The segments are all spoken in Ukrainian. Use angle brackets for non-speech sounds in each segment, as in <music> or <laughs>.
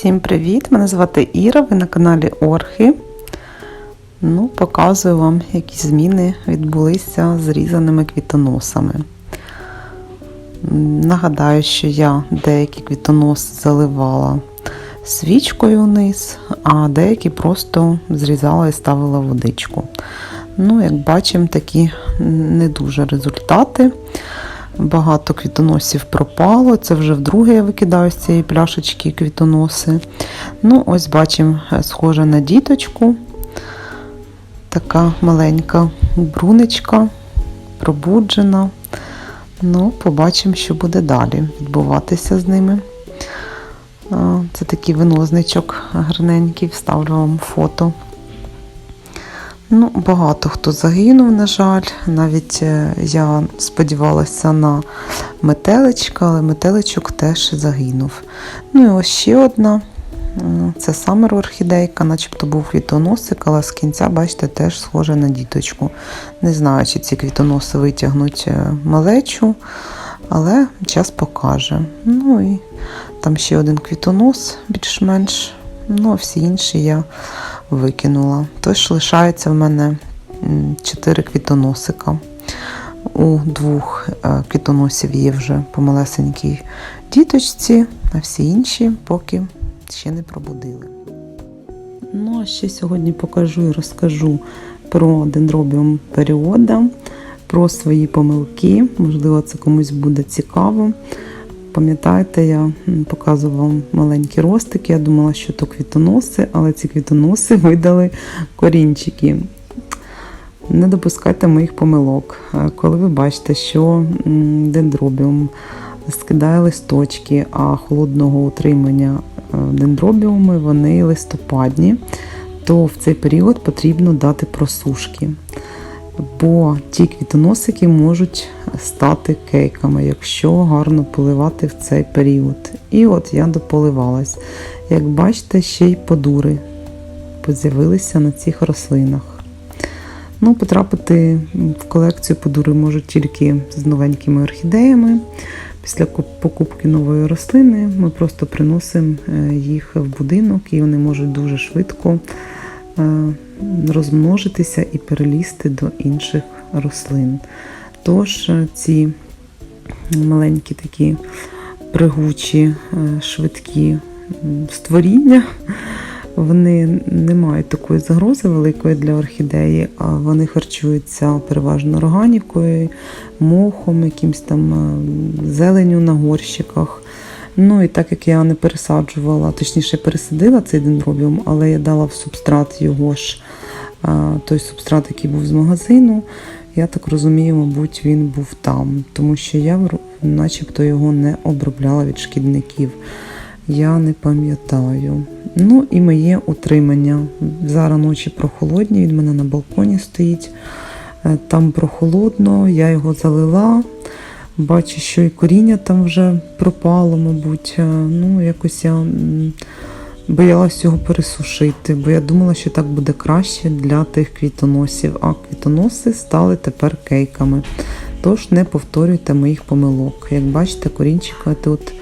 Всім привіт! Мене звати Іра, ви на каналі Орхи. Ну, показую вам, які зміни відбулися з різаними квітоносами. Нагадаю, що я деякі квітоноси заливала свічкою вниз, а деякі просто зрізала і ставила водичку. Ну, як бачимо, такі не дуже результати. Багато квітоносів пропало. Це вже вдруге я викидаю з цієї пляшечки квітоноси. Ну, ось бачимо, е, схоже на діточку. Така маленька брунечка, пробуджена. Ну, побачимо, що буде далі відбуватися з ними. Це такий винозничок гарненький, вставлю вам фото. Ну, багато хто загинув, на жаль. Навіть е, я сподівалася на метеличка, але метеличок теж загинув. Ну і ось ще одна. Це самер орхідейка, начебто був квітоносик, але з кінця, бачите, теж схоже на діточку. Не знаю, чи ці квітоноси витягнуть е, малечу, але час покаже. Ну і там ще один квітонос, більш-менш. Ну, а всі інші я викинула. Тож лишається в мене 4 квітоносика. У двох е, квітоносів є вже помалесенькій діточці, а всі інші поки ще не пробудили. Ну, а ще сьогодні покажу і розкажу про дендробіум періода, про свої помилки. Можливо, це комусь буде цікаво. Пам'ятаєте, я показувала маленькі ростики. Я думала, що то квітоноси, але ці квітоноси <laughs> видали корінчики. Не допускайте моїх помилок. Е, Коли ви бачите, що дендробіум скидає листочки, а холодного утримання е, дендробіуми вони листопадні, то в цей період потрібно дати просушки. Бо ті квітоносики можуть стати кейками, якщо гарно поливати в цей період. І от я дополивалась. Як бачите, ще й подури з'явилися на цих рослинах. Ну, Потрапити в колекцію подури можуть тільки з новенькими орхідеями. Після покупки нової рослини ми просто приносимо е, їх в будинок і вони можуть дуже швидко е, розмножитися і перелізти до інших рослин. Тож е, ці маленькі такі пригучі, е, швидкі створіння, вони не мають такої загрози великої для орхідеї, а вони харчуються переважно органікою, мохом, якимсь там е, зеленю на горщиках. Ну і так як я не пересаджувала, точніше пересадила цей дендробіум, але я дала в субстрат його ж, той субстрат, який був з магазину. Я так розумію, мабуть, він був там, тому що я начебто його не обробляла від шкідників. Я не пам'ятаю. Ну і моє утримання. Зараз ночі прохолодні, він мене на балконі стоїть. Е, Там прохолодно, я його залила. Бачу, що і коріння там вже пропало, мабуть. Е, Ну, якось я боялась його пересушити, бо я думала, що так буде краще для тих квітоносів. А квітоноси стали тепер кейками. Тож не повторюйте моїх помилок. Як бачите, корінчика тут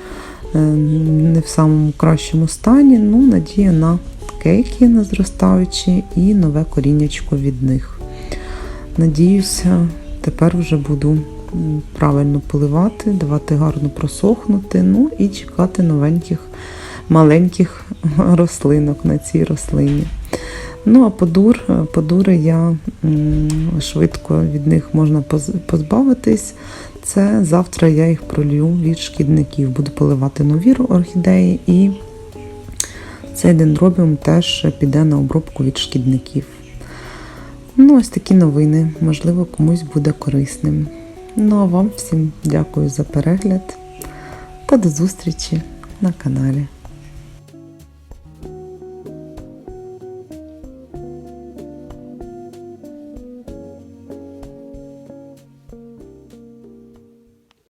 е, не в самому кращому стані. Ну, надія на кейки на зростаючі і нове коріннячко від них. Надіюся, тепер вже буду правильно поливати, давати гарно просохнути, ну і чекати новеньких маленьких рослинок на цій рослині. Ну, а подур, подури я швидко від них можна позбавитись. Це завтра я їх пролью від шкідників. Буду поливати нові орхідеї і цей дендробіум теж піде на обробку від шкідників. Ну, ось такі новини, можливо, комусь буде корисним. Ну а вам всім дякую за перегляд та до зустрічі на каналі.